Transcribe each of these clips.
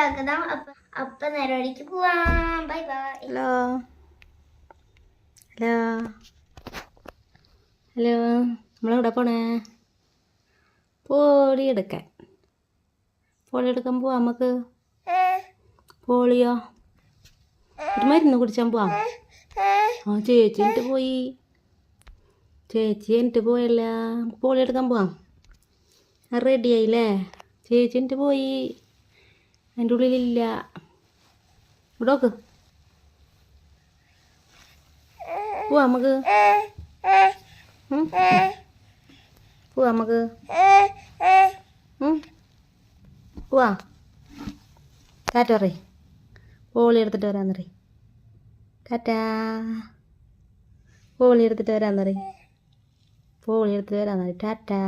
സ്വാഗതം. അപ്പൊ അപ്പൊ നേരോടിക്ക് പോവാം. Bye bye. Hello. Hello. Hello. നമ്മളെവിടെ പോണേ? പോളി എടുക്കാൻ. പോളി എടുക്കാൻ പോവാം നമുക്ക്. പോളിയോ? ഒരു മരുന്ന് കുടിച്ചാൻ പോവാം. ആ ചേച്ചി എന്നിട്ട് പോയി. ചേച്ചി എന്നിട്ട് പോയല്ല. പോളി എടുക്കാൻ പോവാം. റെഡി ആയില്ലേ? ചേച്ചി എന്നിട്ട് പോയി. അതിന്റെ ഉള്ളിലില്ല ഇവിടെ നോക്ക്. പോവാ നമുക്ക്? പോവാ നമുക്ക്? പോവാ. ടാറ്റ പറയ്. പോളി എടുത്തിട്ട് വരാന്ന് കാറ്റാ. പോളി എടുത്തിട്ട് വരാന്ന് പറയ്. പോളി എടുത്തിട്ട് വരാന്ന് പറയ്. ടാറ്റാ.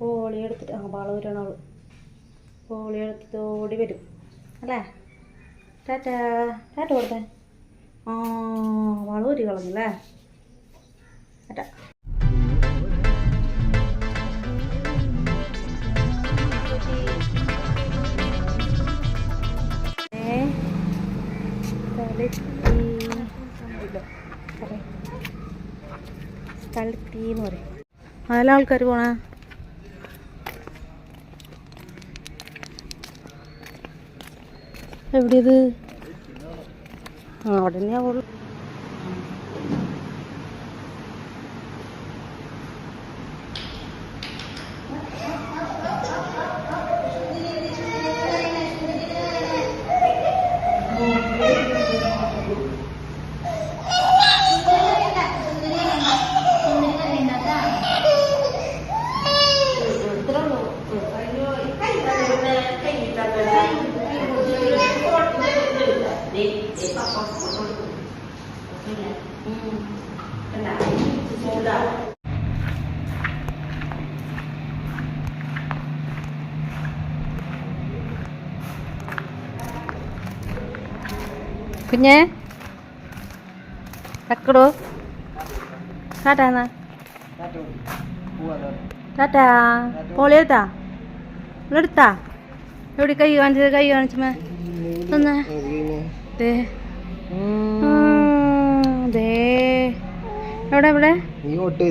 പോളി എടുത്തിട്ട് ആ വാൾ വരണം അവൾ പോളി എടുത്തിട്ട് ഓടി വരും. അല്ലേ? ടാറ്റാ ടാറ്റ കൊടുത്തേ. ആ വളൂരി കളഞ്ഞല്ലേ ടാറ്റ. സ്ഥലത്തീന്ന് പറയും. അതിലെ ആൾക്കാർ പോണേ? എവിടെയത്? അവിടെ തന്നെയാ കുഞ്ഞേ കക്കടോ ടാറ്റാ എന്നാ ടാറ്റാ പോളിയെടുത്താ ഇവിടെടുത്താ എവിടെ കൈ കാണിച്ചത് കൈ കാണിച്ചമേ തന്നെ ദേ ഉം, ദേ എവിടെ എവിടെ നീ വോട്ട്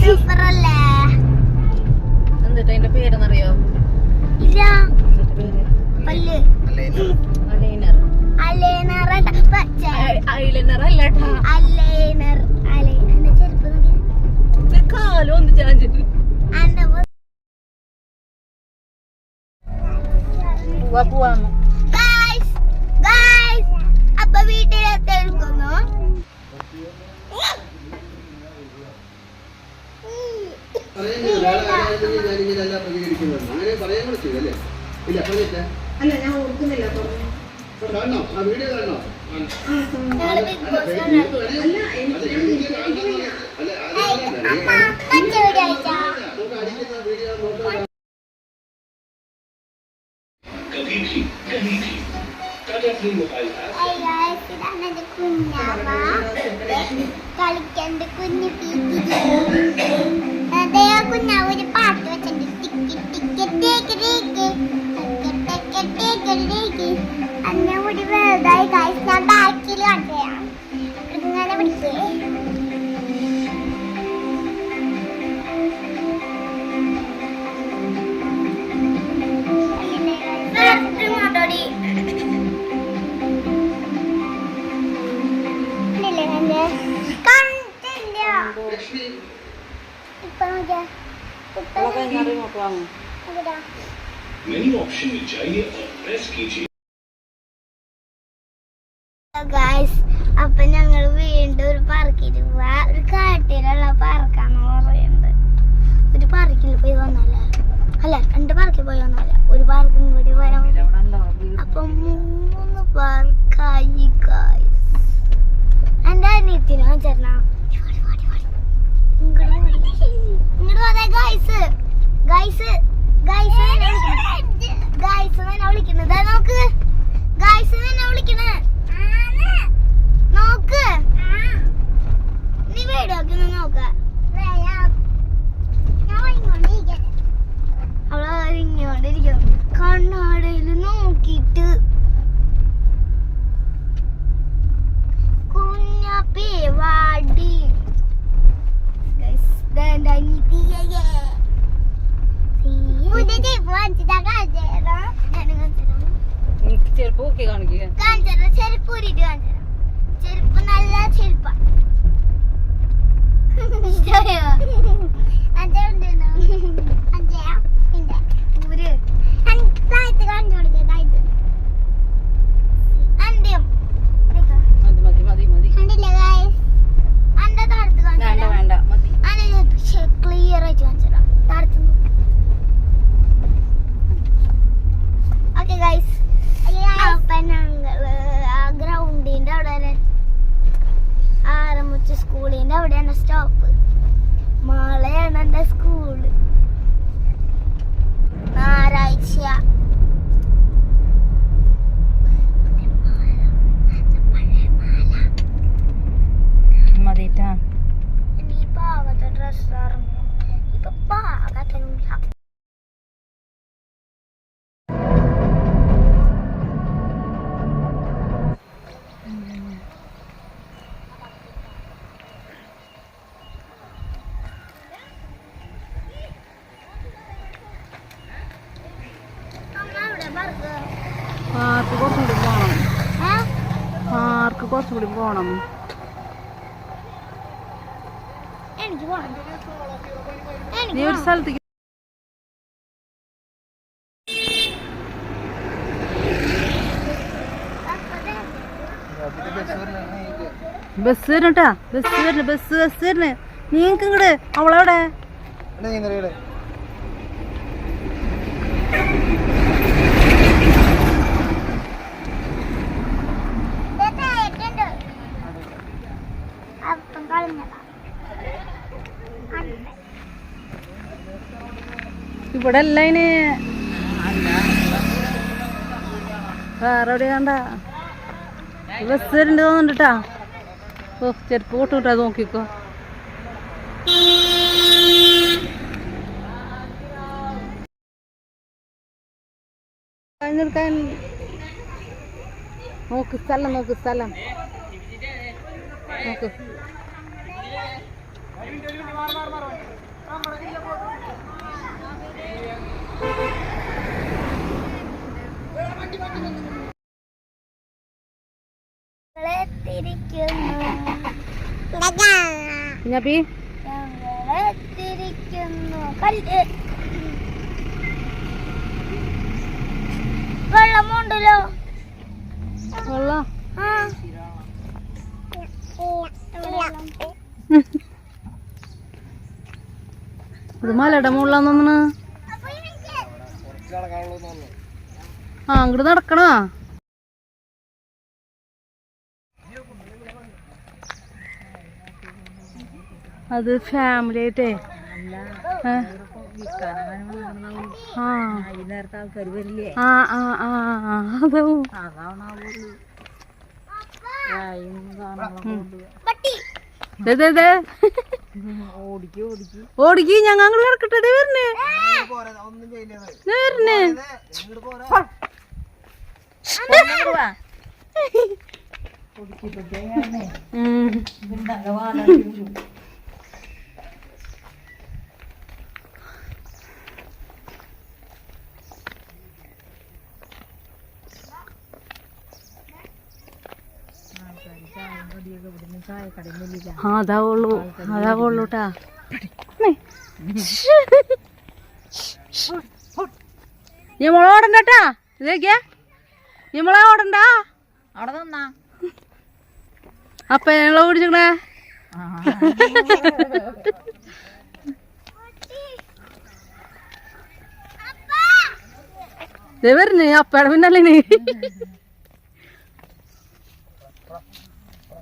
സൂപ്പർ അല്ലേ എന്നിട്ട് അതിന്റെ പേരെന്നറിയോ? ഇല്ല പല്ല്. അലൈനർ. അലേനർ പച്ച. ഐലൈനർ അല്ലട്ടാ. അലേനർ. അലേ എന്റെ ചെരുപ്പ് നോക്കിയേ. കാലം ഒന്ന് ചാഞ്ചിട്ട് എന്റെ പോവാ പോവാന്ന് Guys, അപ്പൊ വീട്ടിലെത്തിയിരിക്കുന്നു ഞങ്ങൾ ബിഗ് ബോസ് പച്ച വീഡിയോ അയച്ചാ ഇതാണ് എന്റെ കുഞ്ഞാവ കളിക്കണ്ട് കുഞ്ഞു പീക്കിരി അന്നെ കൂടി വലുതായി കാഴ്ച ഞാൻ ബാക്കിൽ കണ്ടുതരാം ഇങ്ങനെ പിടിക്കേ ഇങ്ങോട്ടോടി കണ്ടില്ലേ കണ്ടേ? കണ്ടില്ല. ഇപ്പൊ നോക്കിയേ. ഇപ്പൊ കഴിഞ്ഞാൽ ഇങ്ങോട്ട് വാങ്ങും ഇവിടാ. मेन्यू ऑप्शन में जाइए और प्रेस कीजिए ഗായ്സ് അപ്പൊ ഞങ്ങൾ വീണ്ടും ഒരു പാർക്കിൽ പോവാ. ഒരു കാട്ടിലുള്ള പാർക്കാന്ന് പറയുന്നത്. ഒരു പാർക്കിൽ പോയി വന്നല്ലേ അല്ല രണ്ട് പാർക്കിൽ പോയി വന്നല്ല ഒരു പാർക്കും കൂടി വരാൻ അപ്പൊ മൂന്ന് പാർക്കായി ഗായ്സ് എന്റെ അനിയത്തിനോ ചേർന്നാ ഇങ്ങോട്ട് ഗായ്സ് ഗായ്സ് ഗായ്സ് ഗായ്സ് എന്നെ വിളിക്കുന്നത് നോക്ക്. ഗായ്സ് എന്നെ വിളിക്കണേ. നോക്ക്. കൂടി പോകണം നീ ഒരു. സ്ഥലത്തേക്ക് ബസ് വരണട്ടാ. ബസ് വരണ ബസ് ബസ് വരണേ. നിങ്ങൾക്ക് ഇങ്ങട് അവളെവിടെ ഇത് താഴെയുണ്ട്. അപ്പം കളഞ്ഞതാ. അടുത്ത. ഇവിടെ അല്ല. അതിന് വേറെ കണ്ട ബസ് വരുന്നുണ്ട് തോന്നുന്നുണ്ട്. ഓ ചെരുപ്പ് കൊട്ടുവിട്ടാ നോക്കിക്കോ. കഴിഞ്ഞെടുക്കാൻ നോക്ക് സ്ഥലം നോക്ക് സ്ഥലം. നോക്ക്. കുഞ്ഞാപ്പി? ഞങ്ങളെത്തിരിക്കുന്നു. കല്ല്. വെള്ളമുണ്ടല്ലോ. വെള്ളം? ആ. മലയുടെ മുകളിലാന്ന് തോന്നണ് അപ്പൊ എനിക്ക് ആ അങ്ങോട്ട് നടക്കണോ? അത് ഫാമിലി ആയിട്ടേ? ആ. ആ ആ ആ ആ അതാവും. പട്ടി. ദേ, ദേ, ദേ. ഓടിക്ക് ഞങ്ങൾ അങ്ങോട്ട് കിടക്കട്ടെ വരണേ. വരണേ. ഇങ്ങോട്ട് അതാവുള്ളൂ അതാവുള്ളൂട്ടാ നീ മുള ഓടണ്ടട്ടാ ഇതേക്കാ നീ മുള ഓടണ്ട അവിടെ നിന്നാ അപ്പ ഞങ്ങളെ ഓടിച്ചേ വരുന്നേ അപ്പയുടെ പിന്നല്ലേ നീ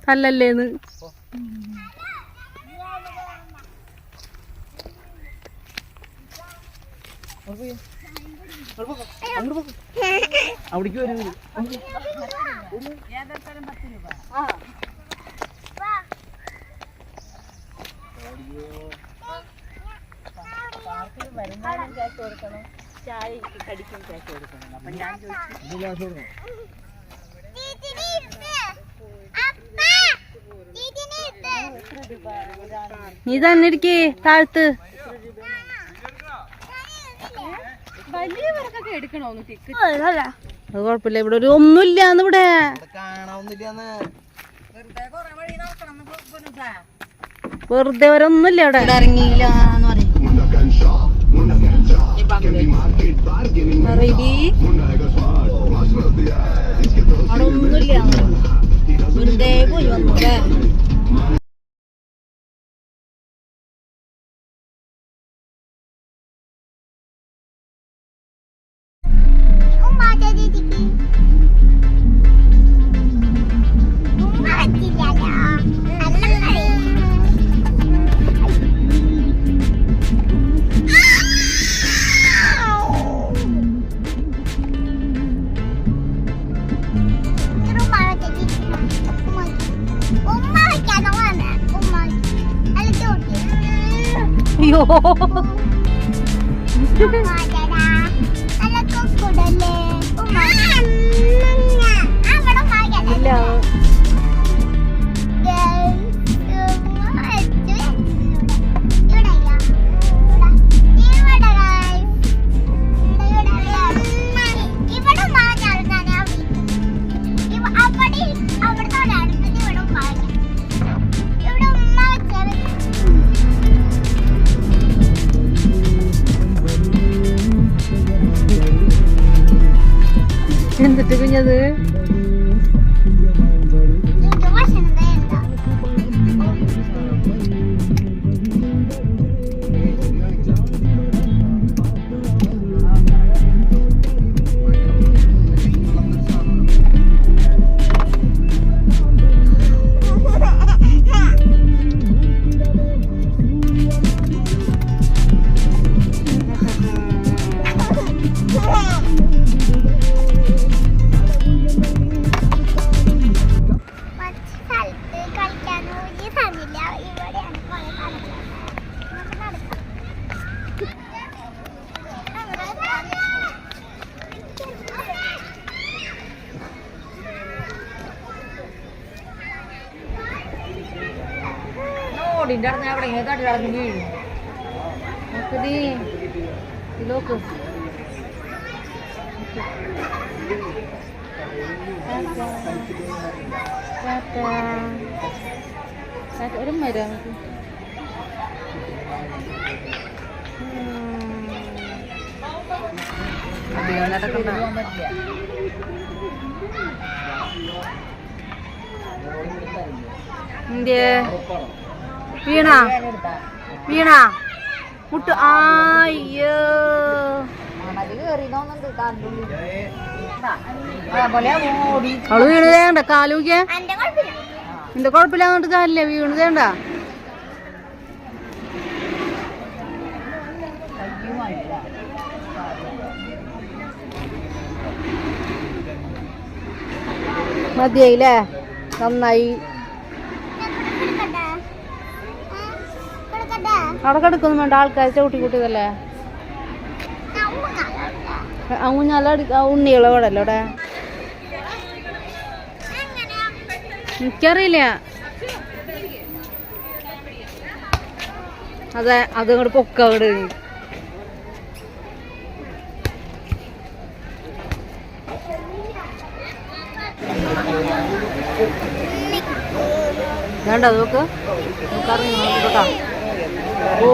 തല്ലല്ലേന്ന് അവിടേക്ക് വരും ചീച്ചിനി നീ തന്നെ ഇരിക്കേ താഴ്ത്ത് അത് കുഴപ്പമില്ല. ഇവിടെ ഒരു ഒന്നുമില്ല ഇവിടെ. വെറുതെ ഒരൊന്നുമില്ല ഇവിടെ. ഇറങ്ങിയില്ല എന്ന് പറയും. ഒന്നുമില്ല വെറുതെ പോയി വന്നു ഉമ്മാടെടാ. 맛있는 거 뜨거냐들 ഓടിന്റെ അവിടെ എവിടെ തട്ടി കിടന്ന് വീഴും നോക്ക് നീ ഇത് നോക്ക് ടാറ്റാ. ടാറ്റാ. ഒരു മരം നമുക്ക് പോകാൻ പറ്റില്ല ഇന്ത്യ വീണ? വീണ? മുട്ട് ഓടി. അവൾ വീണതേണ്ട കാലൂക്കിയ നിന്റെ കുഴപ്പമില്ലാന്നിട്ട് കാര്യമില്ല വീണ് ചെയ്യണ്ട കയ്യുമായില്ല മതിയായില്ലേ? നന്നായി കൊടുക്കട്ടെ ഏ? കൊടുക്കട്ടെ അവിടെ കിടക്കൊന്നും വേണ്ട. ആൾക്കാർ ചവിട്ടി കൂട്ടിയതല്ലേ. ഊഞ്ഞാല ഉണ്ണികളെ അവിടെ അല്ലേ അവിടെ എനിക്കറിയില്ല. അതെ അത് ഇങ്ങോട്ട് പൊക്ക അവിടെ വേണ്ട അത് നോക്ക് നമുക്കറിയാം കേട്ടോ ഓ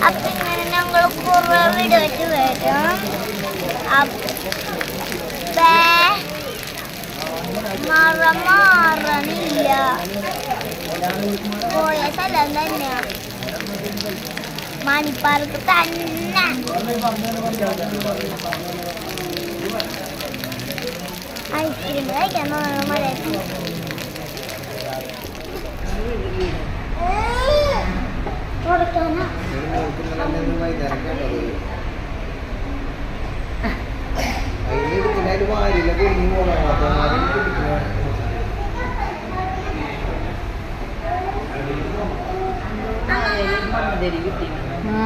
അപ്പൊ ഇങ്ങനെ ഞങ്ങൾ കുറെ വീഡിയോട്ട് വരും അപ്പേ മറ മാറണില്ല പോയ സ്ഥലം തന്നെയാ. മണിപ്പാർക്ക് തന്നെ. ഐസ്ക്രീം കഴിക്കാൻ മഴയത്ത്? കൊടുക്കാനാ അതിലെടുത്തില്ല അതിൽ വാരില്ല കുഞ്ഞു പോകണം മണ്ണിരി കിട്ടി ആ.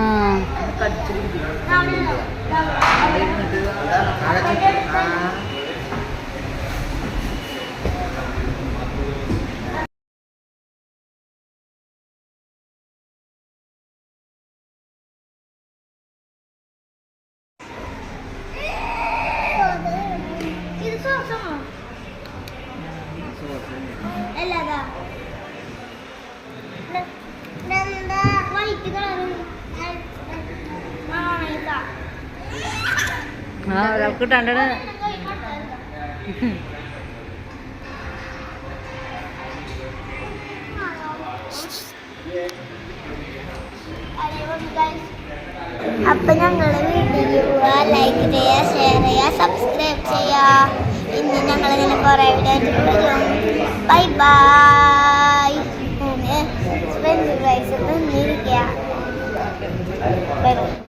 അപ്പൊ ഞങ്ങളെ വീഡിയോ ലൈക്ക് ചെയ്യുക ഷെയർ ചെയ്യുക സബ്സ്ക്രൈബ് ചെയ്യുക ഇന്ന് ഞങ്ങളിങ്ങനെ കുറേ വീഡിയോ ആയിട്ട് ബൈ ബൈ സ്പെൻഡ് പ്രൈസ് തന്നിരിക്കുക